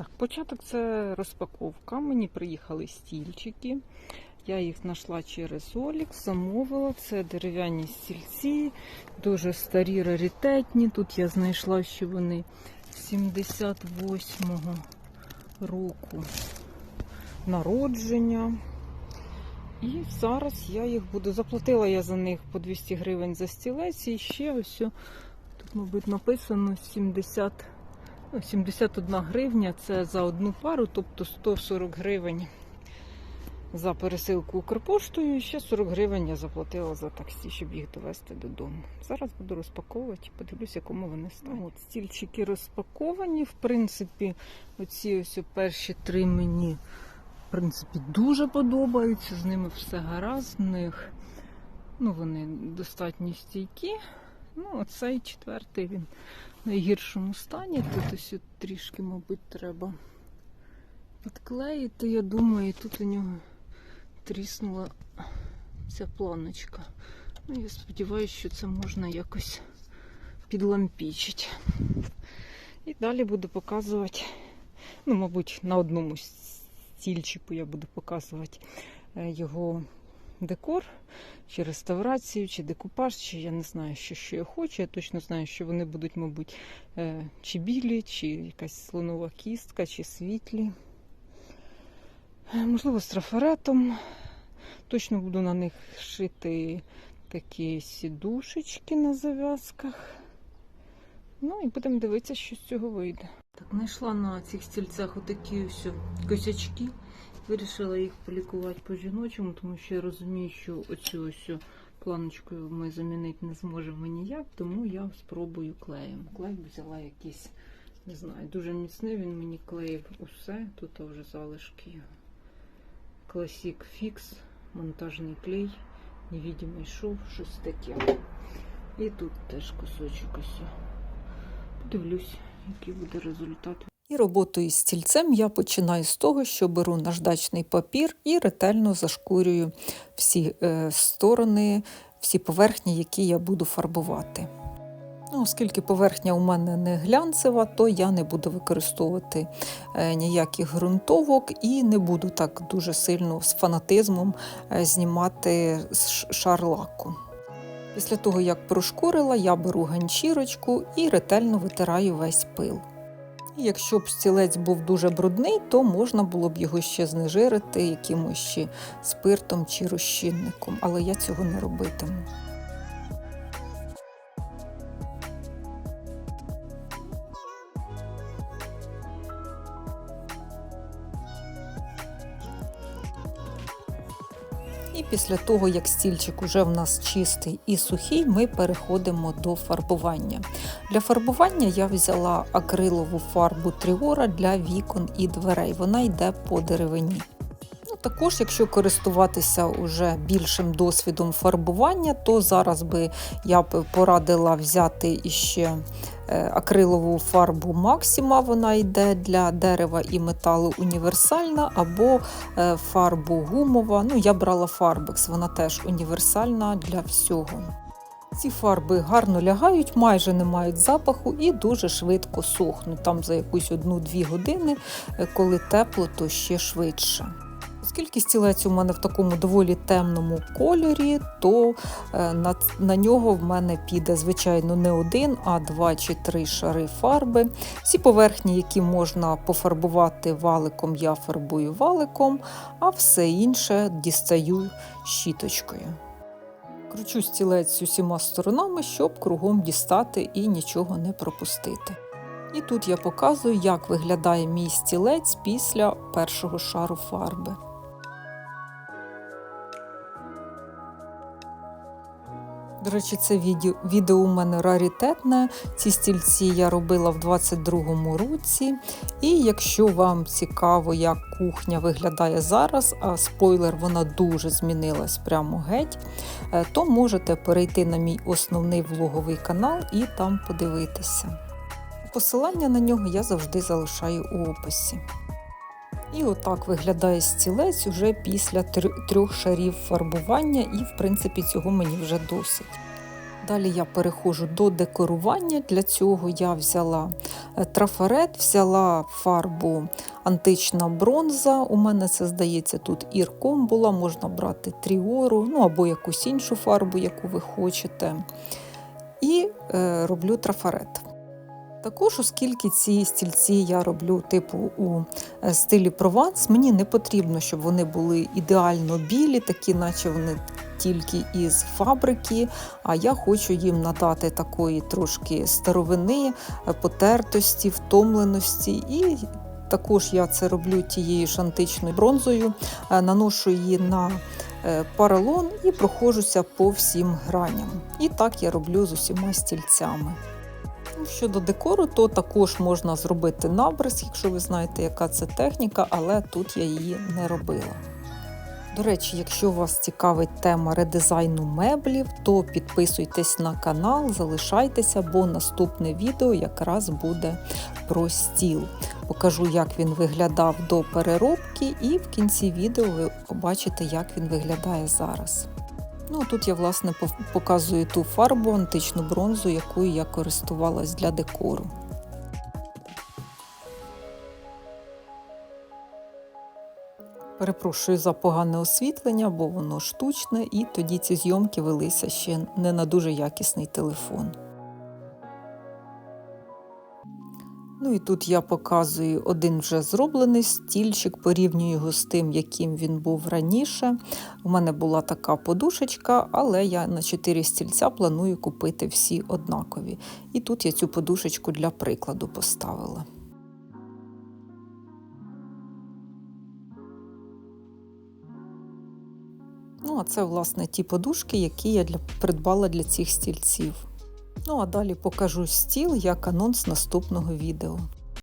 Так, початок це розпаковка. Мені приїхали стільчики. Я їх знайшла через Олік, замовила. Це дерев'яні стільці, дуже старі, раритетні. Тут я знайшла, що вони 78-го року народження. І зараз я їх буду. Заплатила я за них по 200 гривень за стілець. І ще ось тут, мабуть, написано 70, ну, 71 гривня. Це за одну пару, тобто 140 гривень за пересилку Укрпоштою. І ще 40 гривень я заплатила за таксі, щоб їх довезти додому. Зараз буду розпаковувати, подивлюсь, якому вони стануть. Стільчики розпаковані. В принципі, оці ось перші три мені в принципі, дуже подобаються. З ними все гаразд. В них ну, вони достатньо стійкі. Ну, оцей четвертий він найгіршому стані. Тут ось трішки, мабуть, треба підклеїти. Я думаю, і тут у нього тріснула ця планочка. Ну, я сподіваюся, що це можна якось підлампічити. І далі буду показувати, ну, мабуть, на одному стільчику я буду показувати е, його декор, чи реставрацію, чи декупаж, чи я не знаю, що, що я хочу. Я точно знаю, що вони будуть, мабуть, е, чи білі, чи якась слонова кістка, чи світлі. Е, Можливо, з трафаретом. Точно буду на них шити такі сідушечки на зав'язках. Ну і будемо дивитися, що з цього вийде. Так, знайшла на цих стільцях отакі ось косячки. Вирішила їх полікувати по-жіночому, тому що я розумію, що оцю ось планочку ми замінити не зможемо ніяк, тому я спробую клеєм. Клей взяла якийсь, не знаю, дуже міцний, він мені клеїв усе. Тут вже залишки. Classic Fix, монтажний клей, невидимий шов, щось таке. І тут теж кусочок ось. Подивлюсь, який буде результат. І роботу із стільцем я починаю з того, що беру наждачний папір і ретельно зашкурюю всі е, сторони, всі поверхні, які я буду фарбувати. Ну, оскільки поверхня у мене не глянцева, то я не буду використовувати е, ніяких ґрунтовок і не буду так дуже сильно з фанатизмом е, знімати шар лаку. Після того, як прошкурила, я беру ганчірочку і ретельно витираю весь пил. Якщо б стілець був дуже брудний, то можна було б його ще знежирити якимось ще спиртом чи розчинником, але я цього не робитиму. І після того, як стільчик уже в нас чистий і сухий, ми переходимо до фарбування. Для фарбування я взяла акрилову фарбу Тріора для вікон і дверей. Вона йде по деревині. Ну, також, якщо користуватися уже більшим досвідом фарбування, то зараз би я порадила взяти іще акрилову фарбу Максима, вона йде для дерева і металу універсальна, або е, фарбу гумова. Ну, я брала Фарбекс, вона теж універсальна для всього. Ці фарби гарно лягають, майже не мають запаху і дуже швидко сохнуть. Там за якусь одну-дві години, е, коли тепло, то ще швидше. Оскільки стілець у мене в такому доволі темному кольорі, то е, на, на нього в мене піде, звичайно, не один, а два чи три шари фарби. Всі поверхні, які можна пофарбувати валиком, я фарбую валиком, а все інше дістаю щіточкою. Кручу стілець усіма сторонами, щоб кругом дістати і нічого не пропустити. І тут я показую, як виглядає мій стілець після першого шару фарби. До речі, це відео, відео у мене раритетне. Ці стільці я робила в 22-му році. І якщо вам цікаво, як кухня виглядає зараз, а спойлер, вона дуже змінилась прямо геть, е, то можете перейти на мій основний влоговий канал і там подивитися. Посилання на нього я завжди залишаю у описі. І отак виглядає стілець уже після трьох шарів фарбування, і в принципі цього мені вже досить. Далі я переходжу до декорування. Для цього я взяла е, трафарет, взяла фарбу антична бронза. У мене це здається тут ірком була, можна брати тріору, ну або якусь іншу фарбу, яку ви хочете. І е, роблю трафарет. Також, оскільки ці стільці я роблю типу у е, стилі прованс, мені не потрібно, щоб вони були ідеально білі, такі, наче вони тільки із фабрики. А я хочу їм надати такої трошки старовини, е, потертості, втомленості. І також я це роблю тією ж античною бронзою, е, наношу її на паралон і проходжуся по всім граням. І так я роблю з усіма стільцями. Щодо декору, то також можна зробити набрис, якщо ви знаєте, яка це техніка, але тут я її не робила. До речі, якщо вас цікавить тема редизайну меблів, то підписуйтесь на канал, залишайтеся, бо наступне відео якраз буде про стіл. Покажу, як він виглядав до переробки, і в кінці відео ви побачите, як він виглядає зараз. Ну, тут я власне показую ту фарбу античну бронзу, якою я користувалась для декору. Перепрошую за погане освітлення, бо воно штучне, і тоді ці зйомки велися ще не на дуже якісний телефон. Ну і тут я показую один вже зроблений стільчик, порівнюю його з тим, яким він був раніше. У мене була така подушечка, але я на 4 стільця планую купити всі однакові. І тут я цю подушечку для прикладу поставила. Ну, а це, власне, ті подушки, які я для, придбала для цих стільців. Ну, а далі покажу стіл як анонс наступного відео.